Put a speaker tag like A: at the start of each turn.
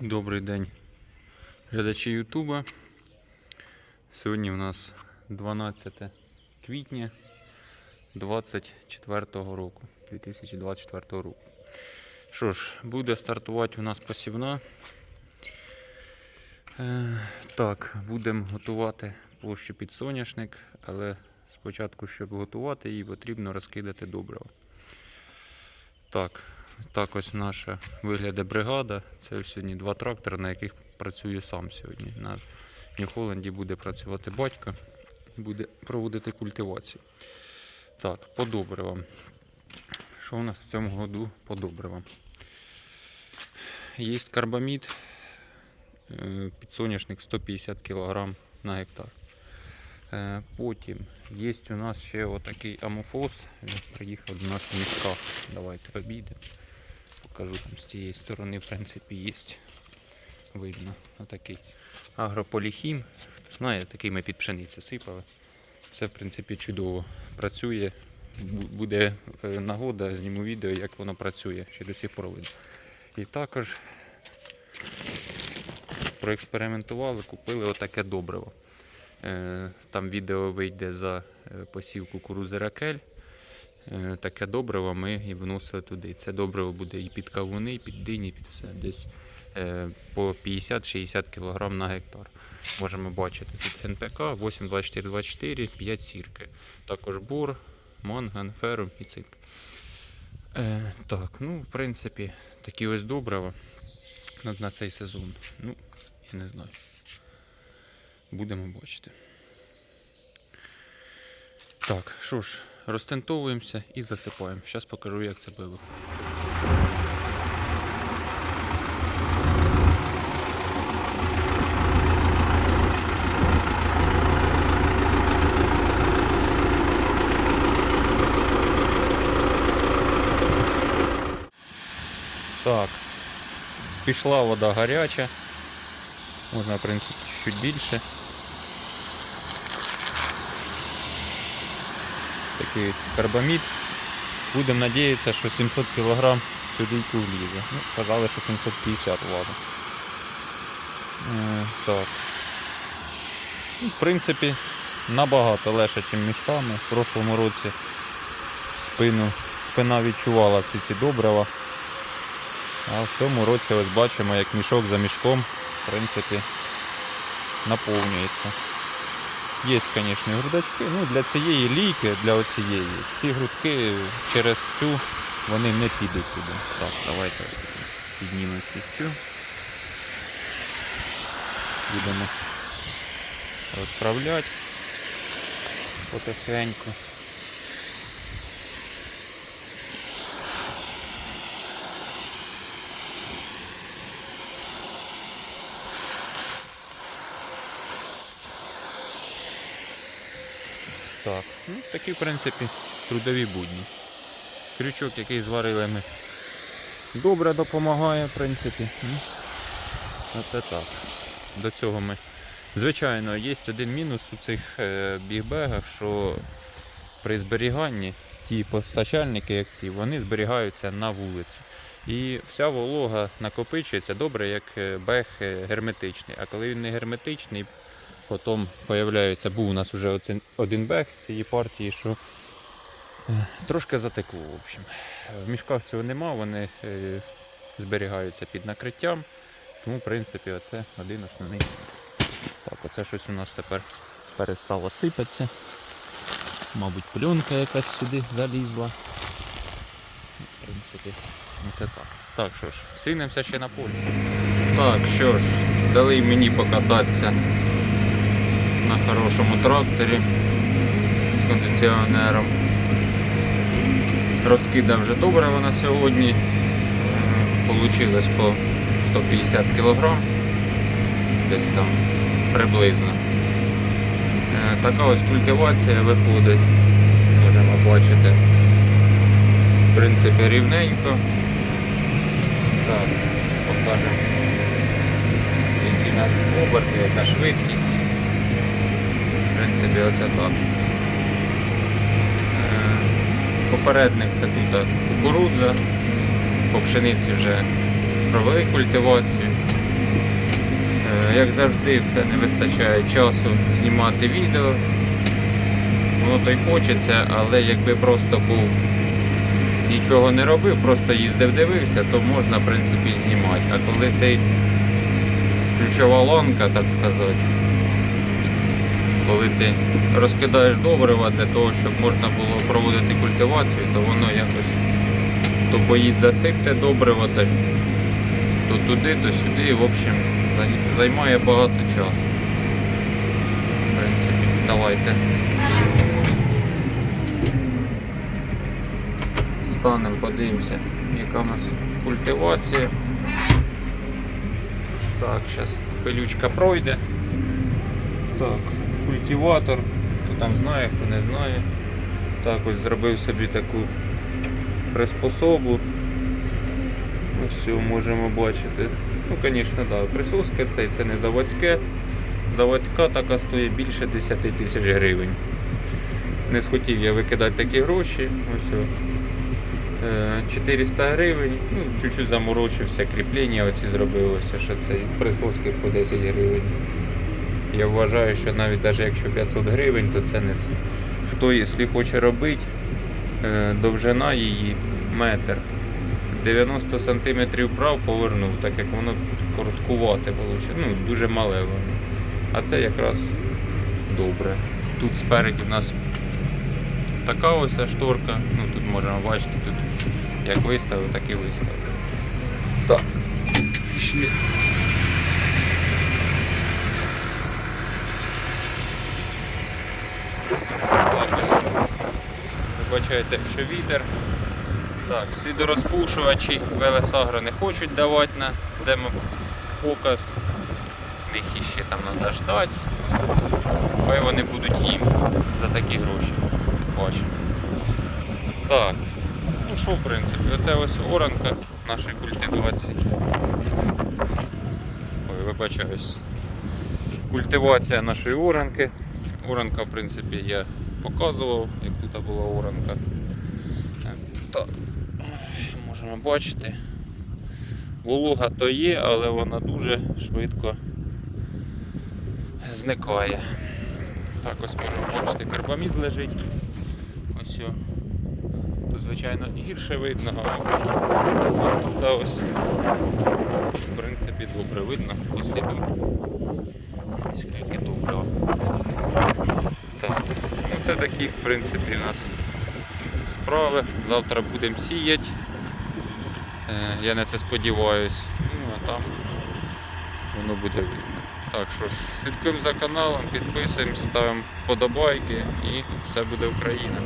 A: Добрий день, глядачі Ютуба. Сьогодні у нас 12 квітня 24 року, 2024 року. Що ж, буде стартувати у нас посівна. Е, так, будемо готувати площу під соняшник, але спочатку, щоб готувати її, потрібно розкидати добрива. Так, так ось наша вигляде бригада. Це сьогодні два трактори, на яких працюю сам сьогодні. На Нью-Холланді буде працювати батько, буде проводити культивацію. Так, по добривам. Що у нас в цьому году по добривам? Є карбамід, е, підсоняшник 150 кг на гектар. Е, Потім є у нас ще отакий амофос. Він приїхав до нас в мішках. Давайте обійдемо. Покажу там з цієї сторони, в принципі, є. Видно. Отакий агрополіхім. Знає, такий ми під пшеницю сипали. Все, в принципі, чудово працює. Буде е, нагода, зніму відео, як воно працює, ще до сих пор видно. І також проекспериментували, купили отаке добриво. Е, Там відео вийде за е, посів кукурузи ракель. Е, Таке добриво ми і вносили туди. Це добриво буде і під кавуни, і під дині, під все. Десь е, по 50-60 кг на гектар. Можемо бачити тут НПК 82424, 5 сірки. Також бур, манган, ферум і цинк. Е, так, ну, в принципі, такі ось добрива на, на цей сезон. Ну, я не знаю. Будемо бачити. Так, що ж, розтентовуємося і засипаємо. Зараз покажу, як це було. Так, пішла вода гаряча. Можна, в принципі, чуть більше. Такий карбамід. Будемо надіятися, що 700 кг сюди влізе. Ну, казали, що 750 влада. Так. Ну, в принципі, набагато легше, ніж мішками. В прошлому році спину, спина відчувала всі ці добрива. А в цьому році ось бачимо, як мішок за мішком, в принципі, наповнюється. Є, звісно, грудочки. Ну, для цієї лійки, для оцієї, ці грудки через цю вони не підуть сюди. Так, давайте піднімемо цю. Будемо розправляти потихеньку. Так, ну такі, в принципі, трудові будні. Крючок, який зварили ми, добре допомагає, в принципі. Оце так. До цього ми. Звичайно, є один мінус у цих е, бігбегах, що при зберіганні ті постачальники, як ці, вони зберігаються на вулиці. І вся волога накопичується добре, як е, бег е, герметичний. А коли він не герметичний, Потім появляється, був у нас вже один бег з цієї партії, що е, трошки затекло. В общем. В мішках цього нема, вони е, зберігаються під накриттям. Тому, в принципі, оце один основний. Так, оце щось у нас тепер перестало сипатися. Мабуть, пленка якась сюди залізла. В принципі, це так. Так, що ж, стрінемося ще на полі. Так, що ж, дали мені покататися на хорошому тракторі з кондиціонером. Розкидав вже добре на сьогодні. Получилось по 150 кг. Десь там приблизно. Е, Така ось культивація виходить. Можемо бачити. В принципі, рівненько. Так, покажемо. Які у нас оберти, яка швидкість. Принципі, оце так. Е, Попередник це тут кукурудза. По пшениці вже провели культивацію. Е, Як завжди, все не вистачає часу знімати відео. Воно то й хочеться, але якби просто був нічого не робив, просто їздив, дивився, то можна в принципі знімати. А коли ти ключова ланка, так сказати, коли ти розкидаєш добрива для того, щоб можна було проводити культивацію, то воно якось то поїдь засипте добриво, так, то туди, то сюди, в общем, займає багато часу. В принципі, давайте. Станемо, подивимося, яка у нас культивація. Так, зараз пилючка пройде. Так, культиватор, хто там знає, хто не знає. Так, ось зробив собі таку приспособу. Ось все можемо бачити. Ну, звісно, да, присоска це, це не заводське. Заводська така стоїть більше 10 тисяч гривень. Не схотів я викидати такі гроші. Ось. Е, 400 гривень, ну, чуть-чуть заморочився, кріплення оці зробилося, що це присоски по 10 гривень. Я вважаю, що навіть навіть якщо 500 гривень, то це не це. Хто, якщо хоче робити, е, довжина її метр. 90 см прав повернув, так як воно короткувате виходить. Ну, дуже мале воно. А це якраз добре. Тут спереді в нас така ось шторка. Ну тут можемо бачити, тут як виставив, так і виставив. Так. Пішли. Так ось. Ви бачаєте, що вітер. Так, слідорозпушувачі Велесагро не хочуть давати на демопоказ. Їх іще там треба ждати. Хай вони будуть їм за такі гроші. Бачимо. Так. Ну що, в принципі, оце ось оранка нашої культивації. Ой, вибачаюсь. Культивація нашої оранки. Оранка, в принципі, я показував, як тут була оранка. Так, можемо бачити. Волога то є, але вона дуже швидко зникає. Так, ось можемо бачити, карбамід лежить. Ось. Тут, звичайно, гірше видно, а тут ось. В принципі, добре видно по сліду. Скільки добре. Так. Це такі, в принципі, у нас справи. Завтра будемо сіяти. Е, Я на це сподіваюсь. Ну, а там воно буде видно. Так що ж, слідкуємо за каналом, підписуємось, ставимо вподобайки і все буде Україна.